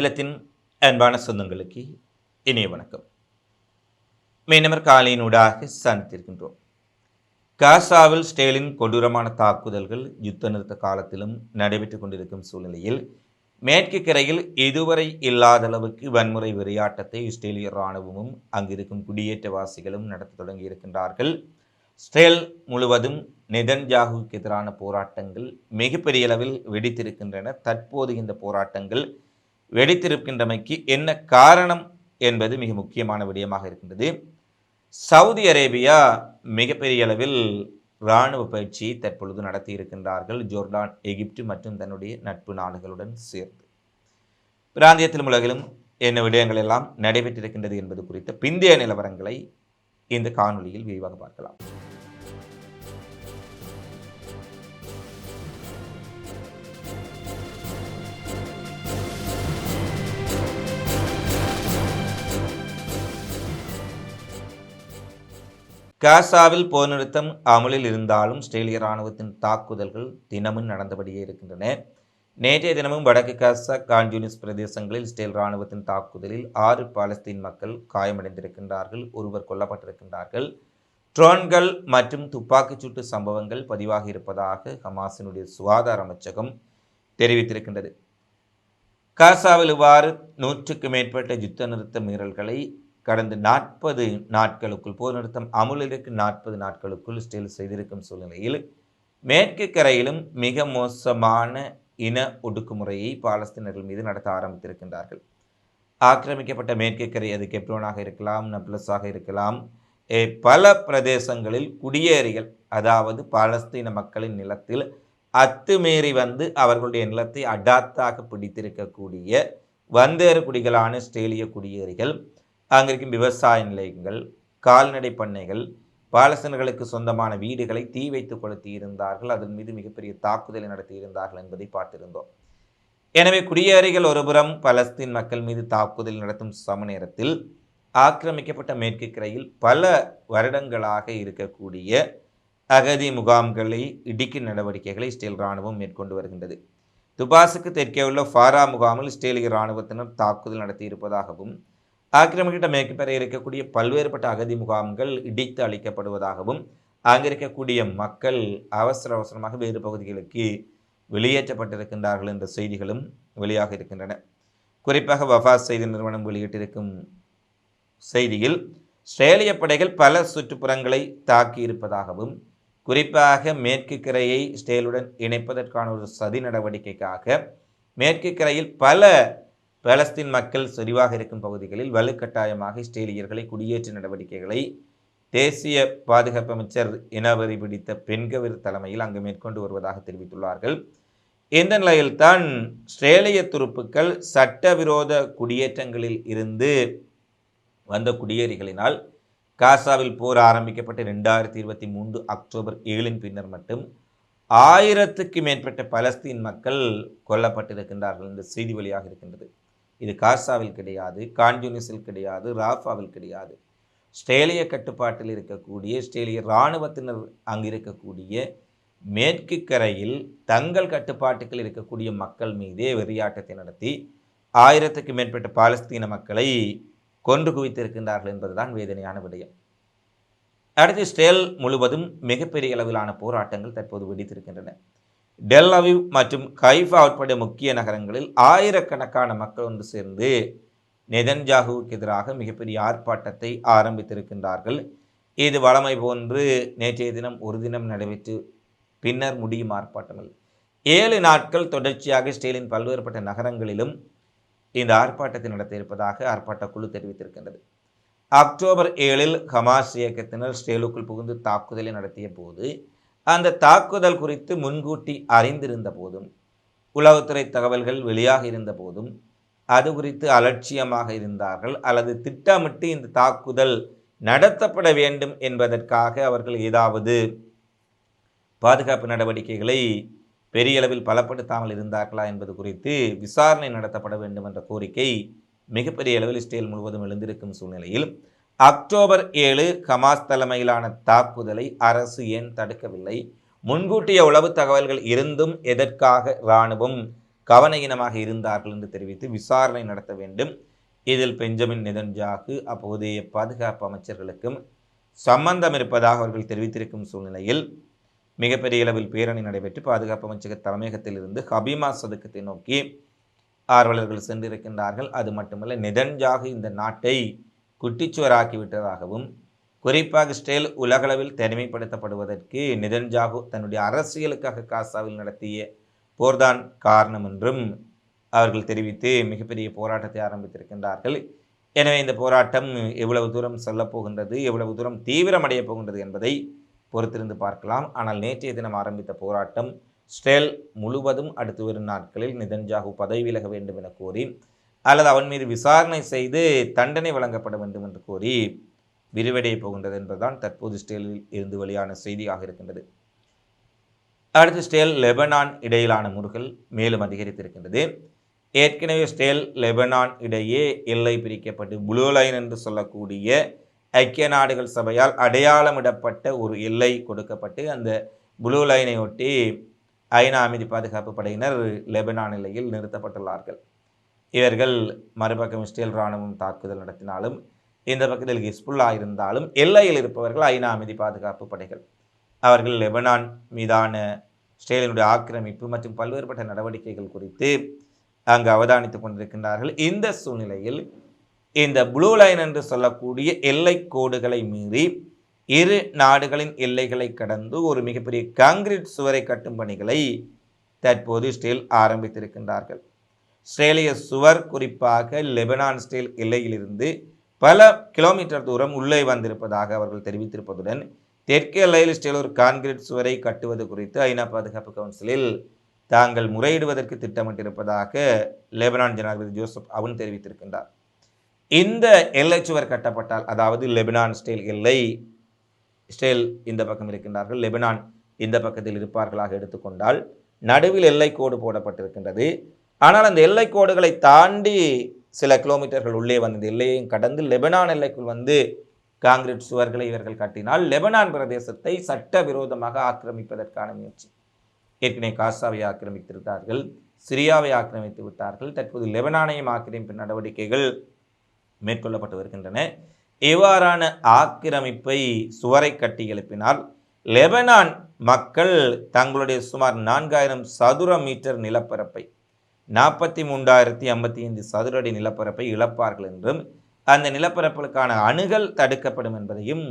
இல்லத்தின் அன்பான சொந்தங்களுக்கு இனிய வணக்கம். மீனவர் காலையினூடாக சந்தித்திருக்கின்றோம். காசாவில் ஸ்டேலின் கொடூரமான தாக்குதல்கள் யுத்த நிறுத்த காலத்திலும் நடைபெற்றுக் கொண்டிருக்கும் சூழ்நிலையில் மேற்கு கரையில் இதுவரை இல்லாத அளவுக்கு வன்முறை விளையாட்டத்தை இஸ்ரேலிய இராணுவமும் அங்கிருக்கும் குடியேற்றவாசிகளும் நடத்த தொடங்கியிருக்கின்றார்கள் ஸ்டேல் முழுவதும் நெதன்ஜாகுவுக்கு எதிரான போராட்டங்கள் மிகப்பெரிய அளவில் வெடித்திருக்கின்றன. தற்போது இந்த போராட்டங்கள் வெடித்திருக்கின்றமைக்கு என்ன காரணம் என்பது மிக முக்கியமான விடயமாக இருக்கின்றது. சவுதி அரேபியா மிகப்பெரிய அளவில் இராணுவ பயிற்சியை தற்பொழுது நடத்தி இருக்கின்றார்கள். ஜோர்டான் எகிப்து மற்றும் தன்னுடைய நட்பு நாடுகளுடன் சேர்ந்து. பிராந்தியத்திலும் உலகிலும் என்ன விடயங்கள் எல்லாம் நடைபெற்றிருக்கின்றது என்பது குறித்த பிந்தைய நிலவரங்களை இந்த காணொலியில் விரிவாக பார்க்கலாம். காசாவில் போர் நிறுத்தம் அமலில் இருந்தாலும் ஸ்ட்ரேலிய இராணுவத்தின் தாக்குதல்கள் தினமும் நடந்தபடியே இருக்கின்றன. நேற்றைய தினமும் வடக்கு காசா கான்யூனிஸ் பிரதேசங்களில் இஸ்ரேல் இராணுவத்தின் தாக்குதலில் ஆறு பாலஸ்தீன் மக்கள் காயமடைந்திருக்கின்றார்கள் ஒருவர் கொல்லப்பட்டிருக்கின்றார்கள். ட்ரோன்கள் மற்றும் துப்பாக்கிச் சூட்டு சம்பவங்கள் பதிவாக இருப்பதாக ஹமாஸினுடைய சுகாதார அமைச்சகம் தெரிவித்திருக்கின்றது. காசாவில் இவ்வாறு நூற்றுக்கு மேற்பட்ட யுத்த நிறுத்த மீறல்களை கடந்த நாற்பது நாட்களுக்குள் போர் நிறுத்தம் அமுலில் நாற்பது நாட்களுக்குள் ஸ்டில் செய்திருக்கும் சூழ்நிலையில் மேற்கு கரையிலும் மிக மோசமான இன ஒடுக்குமுறையை பாலஸ்தீனர்கள் மீது நடத்த ஆரம்பித்திருக்கின்றார்கள். ஆக்கிரமிக்கப்பட்ட மேற்கு கரை அது கெப்ரோனாக இருக்கலாம் நப்லஸாக இருக்கலாம் பல பிரதேசங்களில் குடியேறிகள் அதாவது பாலஸ்தீன மக்களின் நிலத்தில் அத்துமீறி வந்து அவர்களுடைய நிலத்தை அடாத்தாக பிடித்திருக்கக்கூடிய வந்தேறு குடிகளான ஸ்ட்ரேலிய குடியேறிகள் அங்கிருக்கும் விவசாய நிலையங்கள் கால்நடை பண்ணைகள் பாலஸ்தீனர்களுக்கு சொந்தமான வீடுகளை தீ வைத்து கொளுத்தி இருந்தார்கள் அதன் மீது மிகப்பெரிய தாக்குதலை நடத்தி இருந்தார்கள் என்பதை பார்த்திருந்தோம். எனவே குடியேறிகள் ஒருபுறம் பலஸ்தீன் மக்கள் மீது தாக்குதல் நடத்தும் சம நேரத்தில் ஆக்கிரமிக்கப்பட்ட மேற்கு கரையில் பல வருடங்களாக இருக்கக்கூடிய அகதி முகாம்களை இடிக்கும் நடவடிக்கைகளை இஸ்ரேல் இராணுவம் மேற்கொண்டு வருகின்றது. துபாசுக்கு தெற்கே உள்ள ஃபாரா முகாமில் இஸ்ரேலிய இராணுவத்தினர் தாக்குதல் நடத்தியிருப்பதாகவும் ஆக்கிரமிக்கப்பட்ட மேற்கு பெற இருக்கக்கூடிய பல்வேறுபட்ட அகதி முகாம்கள் இடித்து அளிக்கப்படுவதாகவும் அங்கே இருக்கக்கூடிய மக்கள் அவசர அவசரமாக வேறு பகுதிகளுக்கு வெளியேற்றப்பட்டிருக்கின்றார்கள் என்ற செய்திகளும் வெளியாக இருக்கின்றன. குறிப்பாக வஃபாஸ் செய்தி நிறுவனம் வெளியிட்டிருக்கும் செய்தியில் இஸ்ரேலிய படைகள் பல சுற்றுப்புறங்களை தாக்கியிருப்பதாகவும் குறிப்பாக மேற்கு கரையை இஸ்ரேலுடன் இணைப்பதற்கான ஒரு சதி நடவடிக்கைக்காக மேற்கு கரையில் பல பாலஸ்தீன் மக்கள் செறிவாக இருக்கும் பகுதிகளில் வலுக்கட்டாயமாக இஸ்ரேலியர்களை குடியேற்ற நடவடிக்கைகளை தேசிய பாதுகாப்பு அமைச்சர் இனவரி பிடித்த பெண்கவிர் தலைமையில் அங்கு மேற்கொண்டு வருவதாக தெரிவித்துள்ளார்கள். இந்த நிலையில்தான் இஸ்ரேலிய துருப்புக்கள் சட்டவிரோத குடியேற்றங்களில் இருந்து வந்த குடியேறிகளினால் காசாவில் போர் ஆரம்பிக்கப்பட்ட ரெண்டாயிரத்தி இருபத்தி மூன்று அக்டோபர் ஏழின் பின்னர் மட்டும் ஆயிரத்துக்கு மேற்பட்ட பலஸ்தீன் மக்கள் கொல்லப்பட்டிருக்கின்றார்கள் என்ற செய்தி வழியாக இருக்கின்றது இது காசாவில் கிடையாது கான்யூனிஸில் கிடையாது ராஃபாவில் கிடையாது. ஸ்ட்ரேலிய கட்டுப்பாட்டில் இருக்கக்கூடிய ஸ்ட்ரேலிய இராணுவத்தினர் அங்கு இருக்கக்கூடிய மேற்கு கரையில் தங்கள் கட்டுப்பாட்டுக்கள் இருக்கக்கூடிய மக்கள் மீதே வெறியாட்டத்தை நடத்தி ஆயிரத்துக்கு மேற்பட்ட பாலஸ்தீன மக்களை கொன்று குவித்திருக்கின்றார்கள் என்பதுதான் வேதனையான விடயம். அடுத்து ஸ்டேல் முழுவதும் மிகப்பெரிய அளவிலான போராட்டங்கள் தற்போது வெடித்திருக்கின்றன. டெல் அவிவ் மற்றும் கைஃபா உட்பட முக்கிய நகரங்களில் ஆயிரக்கணக்கான மக்கள் ஒன்று சேர்ந்து நெதன்ஜாகுவுக்கு எதிராக மிகப்பெரிய ஆர்ப்பாட்டத்தை ஆரம்பித்திருக்கின்றார்கள். இது வழமை போன்று நேற்றைய தினம் ஒரு தினம் நடைபெற்று பின்னர் முடியும் ஆர்ப்பாட்டங்கள். ஏழு நாட்கள் தொடர்ச்சியாக ஸ்டேலின் பல்வேறுபட்ட நகரங்களிலும் இந்த ஆர்ப்பாட்டத்தை நடத்த இருப்பதாக ஆர்ப்பாட்ட குழு தெரிவித்திருக்கின்றது. அக்டோபர் ஏழில் ஹமாஸ் இயக்கத்தினர் ஸ்டேலுக்குள் புகுந்து தாக்குதலை நடத்திய போது அந்த தாக்குதல் குறித்து முன்கூட்டி அறிந்திருந்த போதும் உளவுத்துறை தகவல்கள் வெளியாக இருந்த போதும் அது குறித்து அலட்சியமாக இருந்தார்கள் அல்லது திட்டமிட்டு இந்த தாக்குதல் நடத்தப்பட வேண்டும் என்பதற்காக அவர்கள் ஏதாவது பாதுகாப்பு நடவடிக்கைகளை பெரிய அளவில் பலப்படுத்தாமல் இருந்தார்களா என்பது குறித்து விசாரணை நடத்தப்பட வேண்டும் என்ற கோரிக்கை மிகப்பெரிய அளவில் இஸ்ரேல் முழுவதும் எழுந்திருக்கும் சூழ்நிலையில் அக்டோபர் ஏழு ஹமாஸ் தலைமையிலான தாக்குதலை அரசு ஏன் தடுக்கவில்லை? முன்கூட்டிய உளவு தகவல்கள் இருந்தும் எதற்காக இராணுவம் கவனஈனமாக இருந்தார்கள் என்று தெரிவித்து விசாரணை நடத்த வேண்டும். இதில் பெஞ்சமின் நெதன்ஜாகு அப்போதைய பாதுகாப்பு அமைச்சர்களுக்கும் சம்பந்தம் இருப்பதாக அவர்கள் தெரிவித்திருக்கும் சூழ்நிலையில் மிகப்பெரிய அளவில் பேரணி நடைபெற்று பாதுகாப்பு அமைச்சக தலைமையகத்திலிருந்து ஹபீமா சதுக்கத்தை நோக்கி ஆர்வலர்கள் சென்றிருக்கின்றார்கள். அது மட்டுமல்ல நெதன்ஜாகு இந்த நாட்டை குட்டிச்சுவராக்கி விட்டதாகவும் குறிப்பாக ஸ்டேல் உலகளவில் தனிமைப்படுத்தப்படுவதற்கு நிதன்ஜாகு தன்னுடைய அரசியலுக்காக காசாவில் நடத்திய போர்தான் காரணம் என்றும் அவர்கள் தெரிவித்து மிகப்பெரிய போராட்டத்தை ஆரம்பித்திருக்கின்றார்கள். எனவே இந்த போராட்டம் எவ்வளவு தூரம் செல்லப்போகின்றது எவ்வளவு தூரம் தீவிரமடைய போகின்றது என்பதை பொறுத்திருந்து பார்க்கலாம். ஆனால் நேற்றைய தினம் ஆரம்பித்த போராட்டம் ஸ்டேல் முழுவதும் அடுத்து வரும் நாட்களில் நிதன்ஜாகு பதவி விலக வேண்டும் என கோரி அல்லது அவன் மீது விசாரணை செய்து தண்டனை வழங்கப்பட வேண்டும் என்று கோரி விரிவடைய போகின்றது என்பதுதான் தற்போது ஸ்டேலில் இருந்து வெளியான செய்தியாக இருக்கின்றது. அடுத்து ஸ்டேல் லெபனான் இடையிலான முறுகல் மேலும் அதிகரித்திருக்கின்றது. ஏற்கனவே ஸ்டேல் லெபனான் இடையே எல்லை பிரிக்கப்பட்டு ப்ளூ லைன் என்று சொல்லக்கூடிய ஐக்கிய நாடுகள் சபையால் அடையாளமிடப்பட்ட ஒரு எல்லை கொடுக்கப்பட்டு அந்த ப்ளூ லைனை ஒட்டி ஐநா அமைதி பாதுகாப்பு படையினர் லெபனான் எல்லையில் நிறுத்தப்பட்டுள்ளார்கள். இவர்கள் மறுபக்கம் இஸ்ரேல் இராணுவம் தாக்குதல் நடத்தினாலும் இந்த பக்கத்தில் ஹிஸ்புல்லா இருந்தாலும் எல்லையில் இருப்பவர்கள் ஐநா அமைதி பாதுகாப்பு படைகள். அவர்கள் லெபனான் மீதான இஸ்ரேலினுடைய ஆக்கிரமிப்பு மற்றும் பல்வேறுபட்ட நடவடிக்கைகள் குறித்து அங்கு அவதானித்துக் கொண்டிருக்கின்றார்கள். இந்த சூழ்நிலையில் இந்த ப்ளூ லைன் என்று சொல்லக்கூடிய எல்லை கோடுகளை மீறி இரு நாடுகளின் எல்லைகளை கடந்து ஒரு மிகப்பெரிய காங்கிரீட் சுவரை கட்டும் பணிகளை தற்போது ஸ்டேல் ஆரம்பித்திருக்கின்றார்கள். இஸ்ரேலிய சுவர் குறிப்பாக லெபனான் ஸ்டேல் எல்லையிலிருந்து பல கிலோமீட்டர் தூரம் உள்ளே வந்திருப்பதாக அவர்கள் தெரிவித்திருப்பதுடன் தெற்கு எல்லையில் ஸ்டேல் ஒரு கான்கிரீட் சுவரை கட்டுவது குறித்து ஐநா பாதுகாப்பு கவுன்சிலில் தாங்கள் முறையிடுவதற்கு திட்டமிட்டிருப்பதாக லெபனான் ஜனாதிபதி ஜோசப் அவன் தெரிவித்திருக்கின்றார். இந்த எல்லை சுவர் கட்டப்பட்டால் அதாவது லெபனான் ஸ்டேல் எல்லை ஸ்டேல் இந்த பக்கம் இருக்கின்றார்கள் லெபனான் இந்த பக்கத்தில் இருப்பார்களாக எடுத்துக்கொண்டால் நடுவில் எல்லை கோடு போடப்பட்டிருக்கின்றது. ஆனால் அந்த எல்லை கோடுகளை தாண்டி சில கிலோமீட்டர்கள் உள்ளே வந்தது எல்லையும் எல்லையையும் கடந்து லெபனான் எல்லைக்குள் வந்து காங்கிரீட் சுவர்களை இவர்கள் கட்டினால் லெபனான் பிரதேசத்தை சட்டவிரோதமாக ஆக்கிரமிப்பதற்கான முயற்சி. ஏற்கனவே காசாவை ஆக்கிரமித்திருந்தார்கள் சிரியாவை ஆக்கிரமித்து விட்டார்கள் தற்போது லெபனானையும் ஆக்கிரமிப்பு நடவடிக்கைகள் மேற்கொள்ளப்பட்டு வருகின்றன. இவ்வாறான ஆக்கிரமிப்பை சுவரை கட்டி எழுப்பினால் லெபனான் மக்கள் தங்களுடைய சுமார் நான்காயிரம் சதுர மீட்டர் நிலப்பரப்பை நாற்பத்தி மூன்றாயிரத்தி ஐம்பத்தி ஐந்து சதுர அடி நிலப்பரப்பை இழப்பார்கள் என்றும் அந்த நிலப்பரப்புகளுக்கான அணுகல் தடுக்கப்படும் என்பதையும்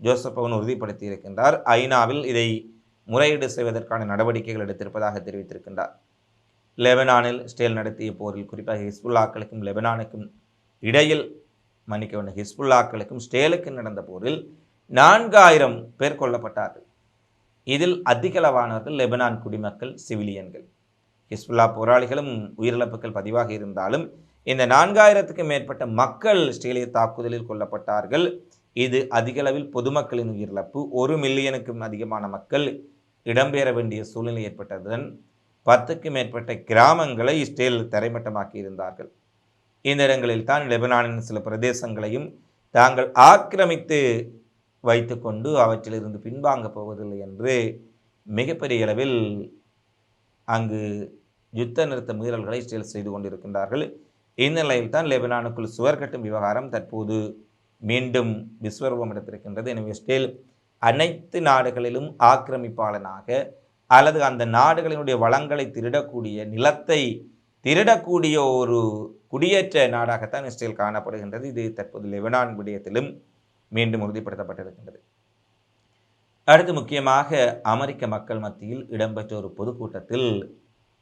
ஜோசப் பவன் உறுதிப்படுத்தி இருக்கின்றார் ஐநாவில் இதை முறையீடு செய்வதற்கான நடவடிக்கைகள் எடுத்திருப்பதாக தெரிவித்திருக்கின்றார். லெபனானில் ஸ்டேல் நடத்திய போரில் குறிப்பாக ஹிஸ்புல்லாக்களுக்கும் லெபனானுக்கும் இடையில் மன்னிக்க வேண்டும் ஹிஸ்புல்லாக்களுக்கும் ஸ்டேலுக்கும் நடந்த போரில் நான்காயிரம் பேர் கொல்லப்பட்டார்கள். இதில் அதிகளவானவர்கள் லெபனான் குடிமக்கள் சிவிலியன்கள். ஹிஸ்புல்லா போராளிகளும் உயிரிழப்புகள் பதிவாக இருந்தாலும் இந்த நான்காயிரத்துக்கும் மேற்பட்ட மக்கள் ஸ்டேலிய தாக்குதலில் கொல்லப்பட்டார்கள். இது அதிகளவில் பொதுமக்களின் உயிரிழப்பு. ஒரு மில்லியனுக்கும் அதிகமான மக்கள் இடம்பெற வேண்டிய சூழ்நிலை ஏற்பட்டதுடன் பத்துக்கும் மேற்பட்ட கிராமங்களை இஸ்ரேல் தரைமட்டமாக்கி இருந்தார்கள். இந்த இடங்களில் தான் லெபனானின் சில பிரதேசங்களையும் தாங்கள் ஆக்கிரமித்து வைத்துக்கொண்டு அவற்றிலிருந்து பின்வாங்கப் போவதில்லை என்று மிகப்பெரிய அளவில் அங்கு யுத்த நிறுத்த மீறல்களை இஸ்ரேல் செய்து கொண்டிருக்கின்றார்கள். இந்நிலையில் தான் லெபனானுக்குள் சுவர் கட்டும் விவகாரம் தற்போது மீண்டும் விஸ்வரூபம் எடுத்திருக்கின்றது. எனவே இஸ்ரேல் அனைத்து நாடுகளிலும் ஆக்கிரமிப்பாளனாக அல்லது அந்த நாடுகளினுடைய வளங்களை திருடக்கூடிய நிலத்தை திருடக்கூடிய ஒரு குடியேற்ற நாடாகத்தான் இஸ்ரேல் காணப்படுகின்றது. இது தற்போது லெபனான் விடயத்திலும் மீண்டும் உறுதிப்படுத்தப்பட்டிருக்கின்றது. அடுத்து முக்கியமாக அமெரிக்க மக்கள் மத்தியில் இடம்பெற்ற ஒரு பொதுக்கூட்டத்தில்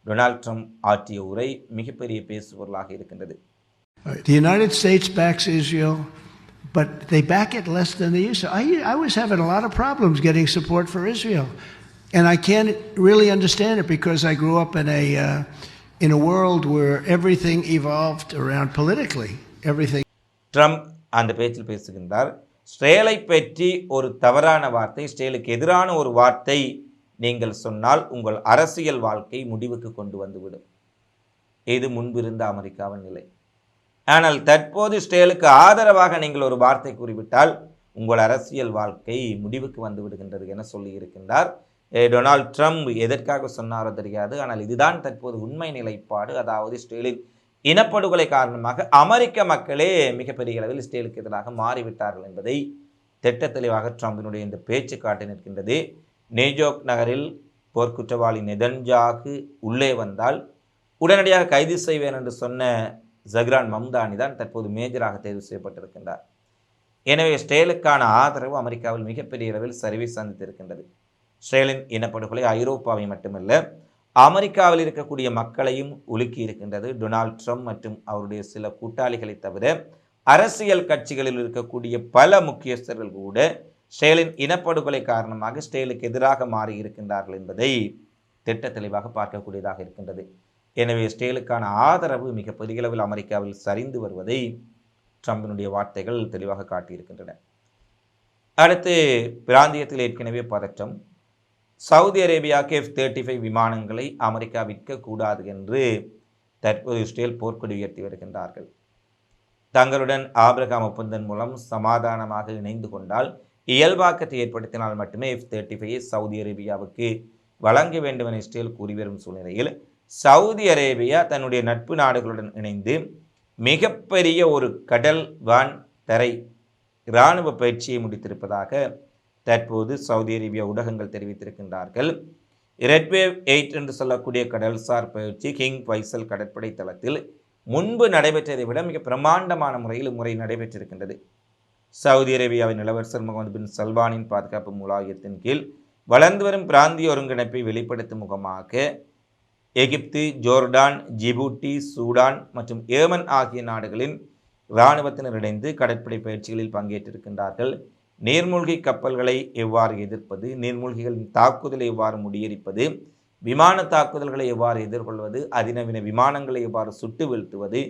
டொனால்ட் ட்ரம்ப் ஆற்றிய உரை மிகப்பெரிய பேசுபொருளாக இருக்கின்றது The United States backs Israel, but they back it less than they used to. I, I was having a lot of problems getting support for Israel, and I can't really understand it because I grew up in a uh, in a world where everything evolved around politically. Everything. Trump அந்த பேச்சில் பேசுகின்றார் ஸ்ரேலை பற்றி ஒரு தவறான வார்த்தை ஸ்ரேலுக்கு எதிரான ஒரு வார்த்தை நீங்கள் சொன்னால் உங்கள் அரசியல் வாழ்க்கை முடிவுக்கு கொண்டு வந்துவிடும். இது முன்பிருந்த அமெரிக்காவின் நிலை. ஆனால் தற்போது ஸ்டேலுக்கு ஆதரவாக நீங்கள் ஒரு வார்த்தை கூறிவிட்டால் உங்கள் அரசியல் வாழ்க்கை முடிவுக்கு வந்து விடுகின்றது என சொல்லியிருக்கின்றார் டொனால்ட் ட்ரம்ப் எதற்காக சொன்னாரோ தெரியாது. ஆனால் இதுதான் தற்போது உண்மை நிலைப்பாடு. அதாவது ஸ்டேலின் இனப்படுகொலை காரணமாக அமெரிக்க மக்களே மிகப்பெரிய அளவில் இஸ்ரேலுக்கு எதிராக மாறிவிட்டார்கள் என்பதை திட்ட தெளிவாக ட்ரம்பினுடைய இந்த பேச்சு காட்டி நிற்கின்றது. நேஜோக் நகரில் போர்க்குற்றவாளி நெதன்ஜாகு உள்ளே வந்தால் உடனடியாக கைது செய்வேன் என்று சொன்ன ஜஹ்ரான் மம்தானி தான் தற்போது மேஜராக தேர்வு செய்யப்பட்டிருக்கின்றார். எனவே ஸ்ரேலுக்கான ஆதரவு அமெரிக்காவில் மிகப்பெரிய அளவில் சரிவை சந்தித்திருக்கின்றது. ஸ்ரேலின் இனப்படுகொலை ஐரோப்பாவை மட்டுமல்ல அமெரிக்காவில் இருக்கக்கூடிய மக்களையும் உலுக்கி இருக்கின்றது. டொனால்ட் ட்ரம்ப் மற்றும் அவருடைய சில கூட்டாளிகளை தவிர அரசியல் கட்சிகளில் இருக்கக்கூடிய பல முக்கியஸ்தர்கள் கூட ஸ்டேலின் இனப்படுகொலை காரணமாக ஸ்டேலுக்கு எதிராக மாறி இருக்கின்றார்கள் என்பதை திட்ட தெளிவாக பார்க்கக்கூடியதாக இருக்கின்றது. எனவே ஸ்டேலுக்கான ஆதரவு மிக பெரிய அளவில் அமெரிக்காவில் சரிந்து வருவதை ட்ரம்பினுடைய வார்த்தைகள் தெளிவாக காட்டியிருக்கின்றன. அடுத்து பிராந்தியத்தில் ஏற்கனவே பதற்றம். Saudi Arabia F thirty five விமானங்களை அமெரிக்கா விற்கக்கூடாது என்று தற்போது இஸ்ரேல் போர்க்கொடி உயர்த்தி வருகின்றார்கள். தங்களுடன் ஆபிரகாம் ஒப்பந்தம் மூலம் சமாதானமாக இணைந்து கொண்டால் இயல்பாக்கத்தை ஏற்படுத்தினால் மட்டுமே எஃப் தேர்ட்டி ஃபைவ் சவுதி அரேபியாவுக்கு வழங்க வேண்டும் என இஸ்ரேல் கூறி வரும் சூழ்நிலையில் சவுதி அரேபியா தன்னுடைய நட்பு நாடுகளுடன் இணைந்து மிகப்பெரிய ஒரு கடல் வான் தரை இராணுவ பயிற்சியை முடித்திருப்பதாக தற்போது சவுதி அரேபியா ஊடகங்கள் தெரிவித்திருக்கின்றார்கள். ரெட்வேவ் எயிட் என்று சொல்லக்கூடிய கடல்சார் பயிற்சி கிங் பைசல் கடற்படை தளத்தில் முன்பு நடைபெற்றதை விட மிக பிரமாண்டமான முறையில் முறை நடைபெற்றிருக்கின்றது. சவுதி அரேபியாவின் இளவரசர் முகமது பின் சல்மானின் பாதுகாப்பு மூலாயத்தின் கீழ் வளர்ந்து வரும் பிராந்திய ஒருங்கிணைப்பை வெளிப்படுத்தும் முகமாக எகிப்து ஜோர்டான் ஜிபூட்டி சூடான் மற்றும் ஏமன் ஆகிய நாடுகளின் இராணுவத்தினர் இணைந்து கடற்படை பயிற்சிகளில் பங்கேற்றிருக்கின்றார்கள். நீர்மூழ்கி கப்பல்களை எவ்வாறு எதிர்ப்பது? நீர்மூழ்கிகளின் தாக்குதலை எவ்வாறு முடியறிப்பது விமான தாக்குதல்களை எவ்வாறு எதிர்கொள்வது? அதிநவீன விமானங்களை எவ்வாறு சுட்டு வீழ்த்துவது?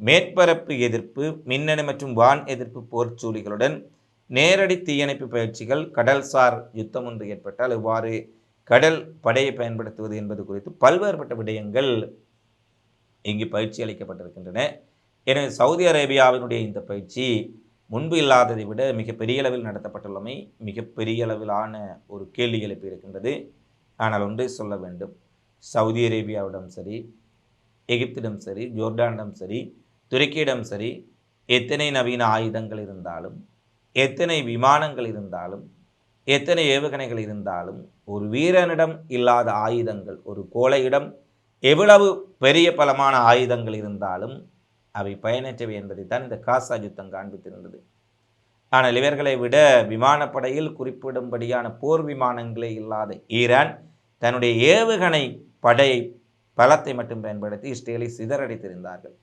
மேற்பரப்பு எதிர்ப்பு மின்னணு மற்றும் வான் எதிர்ப்பு போர்ச்சூழிகளுடன் நேரடி தீயணைப்பு பயிற்சிகள் கடல்சார் யுத்தம் ஒன்று ஏற்பட்டால் எவ்வாறு கடல் படையை பயன்படுத்துவது என்பது குறித்து பல்வேறுபட்ட விடயங்கள் இங்கு பயிற்சி அளிக்கப்பட்டிருக்கின்றன. எனவே சவுதி அரேபியாவினுடைய இந்த பயிற்சி முன்பு இல்லாததை விட மிக பெரிய அளவில் நடத்தப்பட்டுள்ளமை மிகப்பெரிய அளவிலான ஒரு கேள்வி எழுப்பி இருக்கின்றது. ஆனால் ஒன்றை சொல்ல வேண்டும். சவுதி அரேபியாவிடம் சரி எகிப்திடம் சரி ஜோர்டானிடம் சரி துருக்கியிடம் சரி எத்தனை நவீன ஆயுதங்கள் இருந்தாலும் எத்தனை விமானங்கள் இருந்தாலும் எத்தனை ஏவுகணைகள் இருந்தாலும் ஒரு வீரனிடம் இல்லாத ஆயுதங்கள் ஒரு கோழையிடம் எவ்வளவு பெரிய பலமான ஆயுதங்கள் இருந்தாலும் அவை பயனற்றவை என்பதை தான் இந்த காசா யுத்தம் காண்பித்திருந்தது. ஆனால் இவர்களை விட விமானப்படையில் குறிப்பிடும்படியான போர் விமானங்களே இல்லாத ஈரான் தன்னுடைய ஏவுகணை படை பலத்தை மட்டும் பயன்படுத்தி இஸ்ரேலை சிதறடித்திருந்தார்கள்.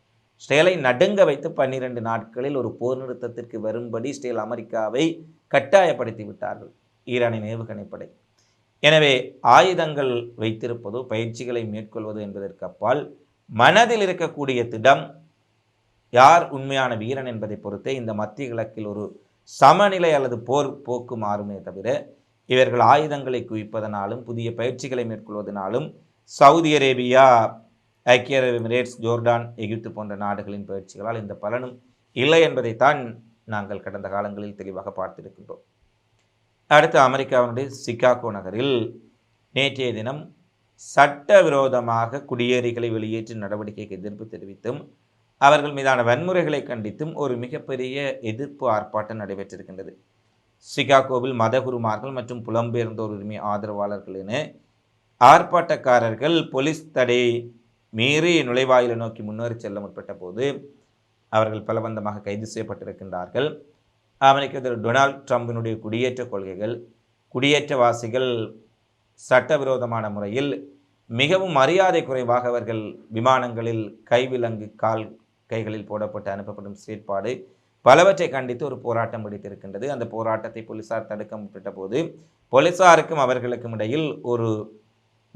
இஸ்ரேலை நடுங்க வைத்து பன்னிரண்டு நாட்களில் ஒரு போர் நிறுத்தத்திற்கு வரும்படி இஸ்ரேல் அமெரிக்காவை கட்டாயப்படுத்தி விட்டார்கள் ஈரானின் ஏவுகணை படை. எனவே ஆயுதங்கள் வைத்திருப்பதோ பயிற்சிகளை மேற்கொள்வது என்பதற்கு அப்பால் மனதில் இருக்கக்கூடிய திடம் யார் உண்மையான வீரன் என்பதை பொறுத்தே இந்த மத்திய கிழக்கில் ஒரு சமநிலை அல்லது போர் போக்கு மாறுமே தவிர இவர்கள் ஆயுதங்களை குவிப்பதனாலும் புதிய பயிற்சிகளை மேற்கொள்வதனாலும் சவுதி அரேபியா ஐக்கிய அரபு எமிரேட்ஸ் ஜோர்டான் எகிப்து போன்ற நாடுகளின் பயிற்சிகளால் இந்த பலனும் இல்லை என்பதைத்தான் நாங்கள் கடந்த காலங்களில் தெளிவாக பார்த்திருக்கின்றோம். அடுத்து அமெரிக்காவினுடைய சிகாகோ நகரில் நேற்றைய தினம் சட்டவிரோதமாக குடியேறிகளை வெளியேற்றும் நடவடிக்கைக்கு எதிர்ப்பு தெரிவித்தும் அவர்கள் மீதான வன்முறைகளை கண்டித்தும் ஒரு மிகப்பெரிய எதிர்ப்பு ஆர்ப்பாட்டம் நடைபெற்றிருக்கின்றது. சிகாகோவில் மதகுருமார்கள் மற்றும் புலம்பெயர்ந்தோர் உரிமை ஆதரவாளர்கள் என ஆர்ப்பாட்டக்காரர்கள் போலீஸ் தடை மீறி நுழைவாயிலை நோக்கி முன்னேறி செல்ல முற்பட்ட போது அவர்கள் பலவந்தமாக கைது செய்யப்பட்டிருக்கின்றார்கள். அமெரிக்க டொனால்ட் ட்ரம்பினுடைய குடியேற்ற கொள்கைகள் குடியேற்றவாசிகள் சட்டவிரோதமான முறையில் மிகவும் மரியாதை குறைவாக அவர்கள் விமானங்களில் கைவிலங்கு கால் கைகளில் போடப்பட்டு அனுப்பப்படும் செயற்பாடு பலவற்றை கண்டித்து ஒரு போராட்டம் வெடித்திருக்கின்றது. அந்த போராட்டத்தை போலீசார் தடுக்க முற்பட்ட போது போலீசாருக்கும் அவர்களுக்கும் இடையில் ஒரு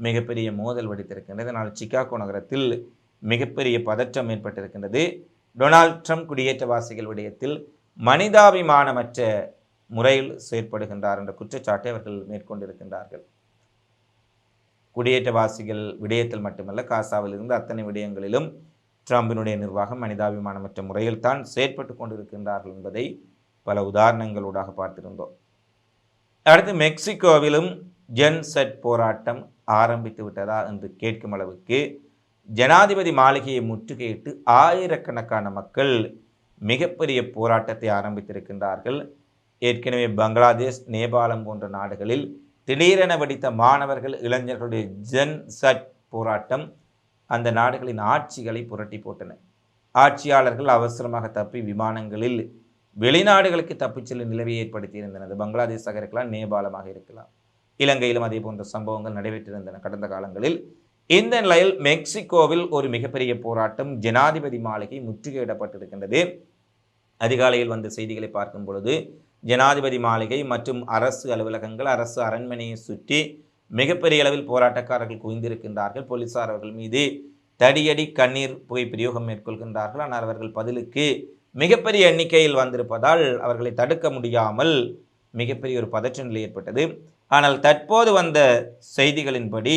மிகப்பெரிய மோதல் வெடித்திருக்கின்றது. அதனால் சிகாகோ நகரத்தில் மிகப்பெரிய பதற்றம் ஏற்பட்டிருக்கின்றது. டொனால்ட் ட்ரம்ப் குடியேற்றவாசிகள் விடயத்தில் மனிதாபிமானமற்ற முறையில் செயற்படுகின்றார் என்ற குற்றச்சாட்டை அவர்கள் மேற்கொண்டிருக்கின்றார்கள். குடியேற்றவாசிகள் விடயத்தில் மட்டுமல்ல காசாவில் இருந்து அத்தனை விடயங்களிலும் ட்ரம்பினுடைய நிர்வாகம் மனிதாபிமானமற்ற முறையில் தான் செயற்பட்டு கொண்டிருக்கின்றார்கள் என்பதை பல உதாரணங்களூடாக பார்த்திருந்தோம். அடுத்து மெக்சிகோவிலும் ஜென்செட் போராட்டம் ஆரம்பித்து விட்டதா என்று கேட்கும் அளவுக்கு ஜனாதிபதி மாளிகையை முற்றுகையிட்டு ஆயிரக்கணக்கான மக்கள் மிகப்பெரிய போராட்டத்தை ஆரம்பித்திருக்கின்றார்கள். ஏற்கனவே பங்களாதேஷ் நேபாளம் போன்ற நாடுகளில் திடீரென வெடித்த மாணவர்கள் இளைஞர்களுடைய ஜென் சட் போராட்டம் அந்த நாடுகளின் ஆட்சிகளை புரட்டி போட்டன. ஆட்சியாளர்கள் அவசரமாக தப்பி விமானங்களில் வெளிநாடுகளுக்கு தப்பிச் செல்லும் நிலவை ஏற்படுத்தியிருந்தன அது பங்களாதேஷாக இருக்கலாம் நேபாளமாக இருக்கலாம். இலங்கையிலும் அதே போன்ற சம்பவங்கள் நடைபெற்றிருந்தன. கடந்த காலங்களில் இந்த நிலையில் மெக்சிகோவில் ஒரு மிகப்பெரிய போராட்டம் ஜனாதிபதி மாளிகை முற்றுகையிடப்பட்டிருக்கின்றது. அதிகாலையில் வந்த செய்திகளை பார்க்கும் பொழுது ஜனாதிபதி மாளிகை மற்றும் அரசு அலுவலகங்கள் அரசு அரண்மனையை சுற்றி மிகப்பெரிய அளவில் போராட்டக்காரர்கள் குவிந்திருக்கின்றார்கள். போலீசார் அவர்கள் மீது தடியடி கண்ணீர் புகை பிரயோகம் மேற்கொள்கின்றார்கள். ஆனால் அவர்கள் பதிலுக்கு மிகப்பெரிய எண்ணிக்கையில் வந்திருப்பதால் அவர்களை தடுக்க முடியாமல் மிகப்பெரிய ஒரு பதற்ற நிலை ஏற்பட்டது. ஆனால் தற்போது வந்த செய்திகளின்படி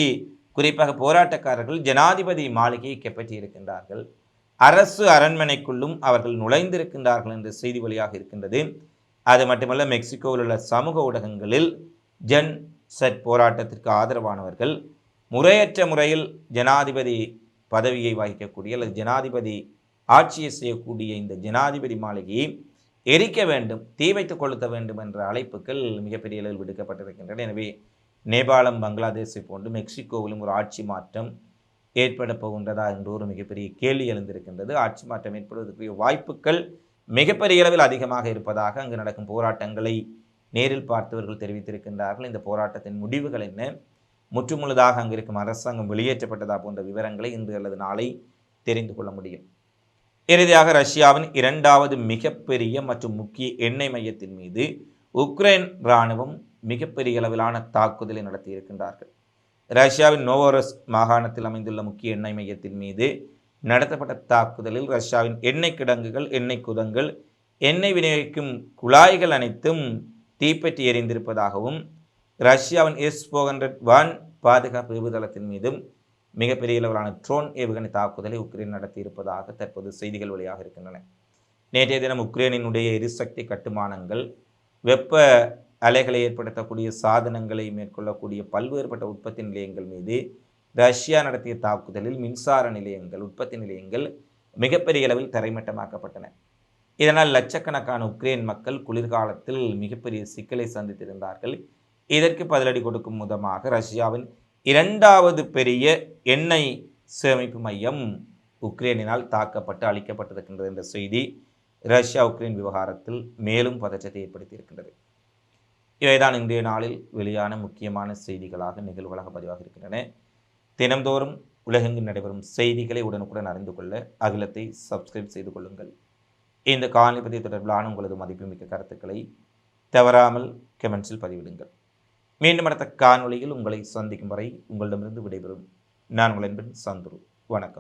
குறிப்பாக போராட்டக்காரர்கள் ஜனாதிபதி மாளிகையை கைப்பற்றியிருக்கின்றார்கள். அரசு அரண்மனைக்குள்ளும் அவர்கள் நுழைந்திருக்கின்றார்கள் என்ற செய்தி வழியாக இருக்கின்றது. அது மட்டுமல்ல மெக்சிகோவில் உள்ள சமூக ஊடகங்களில் ஜென் செட் போராட்டத்திற்கு ஆதரவானவர்கள் முறையற்ற முறையில் ஜனாதிபதி பதவியை வகிக்கக்கூடிய அல்லது ஜனாதிபதி ஆட்சியை செய்யக்கூடிய இந்த ஜனாதிபதி மாளிகையை எரிக்க வேண்டும் தீ வைத்து கொளுத்த வேண்டும் என்ற அழைப்புகள் மிகப்பெரிய அளவில் விடுக்கப்பட்டிருக்கின்றன. எனவே நேபாளம் பங்களாதேஷை போன்று மெக்சிகோவிலும் ஒரு ஆட்சி மாற்றம் ஏற்பட போகின்றதா என்று ஒரு மிகப்பெரிய கேள்வி எழுந்திருக்கின்றது. ஆட்சி மாற்றம் ஏற்படுவதற்குரிய வாய்ப்புகள் மிகப்பெரிய அளவில் அதிகமாக இருப்பதாக அங்கு நடக்கும் போராட்டங்களை நேரில் பார்த்தவர்கள் தெரிவித்திருக்கின்றார்கள். இந்த போராட்டத்தின் முடிவுகள் என்ன? முற்றுமுழுதாக அங்கு இருக்கும் அரசாங்கம் வெளியேற்றப்பட்டதா போன்ற விவரங்களை இன்று அல்லது நாளை தெரிந்து கொள்ள முடியும். இறுதியாக ரஷ்யாவின் இரண்டாவது மிகப்பெரிய மற்றும் முக்கிய எண்ணெய் மையத்தின் மீது உக்ரைன் இராணுவம் மிகப்பெரிய அளவிலான தாக்குதலை நடத்தியிருக்கின்றார்கள். ரஷ்யாவின் நோவோரஸ் மாகாணத்தில் அமைந்துள்ள முக்கிய எண்ணெய் மையத்தின் மீது நடத்தப்பட்ட தாக்குதலில் ரஷ்யாவின் எண்ணெய் கிடங்குகள் எண்ணெய் குதங்கள் எண்ணெய் விநியோகிக்கும் குழாய்கள் அனைத்தும் தீப்பற்றி எறிந்திருப்பதாகவும் ரஷ்யாவின் எஸ் ஃபோர் ஹண்ட்ரட் வான் பாதுகாப்பு ஏவுதளத்தின் மீதும் மிகப்பெரிய அளவிலான ட்ரோன் ஏவுகணை தாக்குதலை உக்ரைன் நடத்தியிருப்பதாக தற்போது செய்திகள் வழியாக இருக்கின்றன. நேற்றைய தினம் உக்ரைனினுடைய எரிசக்தி கட்டுமானங்கள் வெப்ப அலைகளை ஏற்படுத்தக்கூடிய சாதனங்களை மேற்கொள்ளக்கூடிய பல்வேறுபட்ட உற்பத்தி நிலையங்கள் மீது ரஷ்யா நடத்திய தாக்குதலில் மின்சார நிலையங்கள் உற்பத்தி நிலையங்கள் மிகப்பெரிய அளவில் தரைமட்டமாக்கப்பட்டன. இதனால் லட்சக்கணக்கான உக்ரைன் மக்கள் குளிர்காலத்தில் மிகப்பெரிய சிக்கலை சந்தித்திருந்தார்கள். இதற்கு பதிலடி கொடுக்கும் விதமாக ரஷ்யாவின் இரண்டாவது பெரிய எண்ணெய் சேமிப்பு மையம் உக்ரைனினால் தாக்கப்பட்டு அளிக்கப்பட்டிருக்கின்றது என்ற செய்தி ரஷ்யா உக்ரைன் விவகாரத்தில் மேலும் பதற்றத்தை ஏற்படுத்தியிருக்கின்றது. இவைதான் இன்றைய நாளில் வெளியான முக்கியமான செய்திகளாக நிகழ்வுகளாக பதிவாக இருக்கின்றன தினந்தோறும் உலகெங்கு நடைபெறும் செய்திகளை உடனுக்குடன் அறிந்து கொள்ள அகிலத்தை சப்ஸ்கிரைப் செய்து கொள்ளுங்கள். இந்த காணொலி பதிவு தொடர்பிலான உங்களது மதிப்புமிக்க கருத்துக்களை தவறாமல் கமெண்ட்ஸில் பதிவிடுங்கள். மீண்டும் அடுத்த காணொளியில் உங்களை சந்திக்கும் வரை உங்களிடமிருந்து விடைபெறும். நான் உங்கள் என்பன் சந்துரு. வணக்கம்.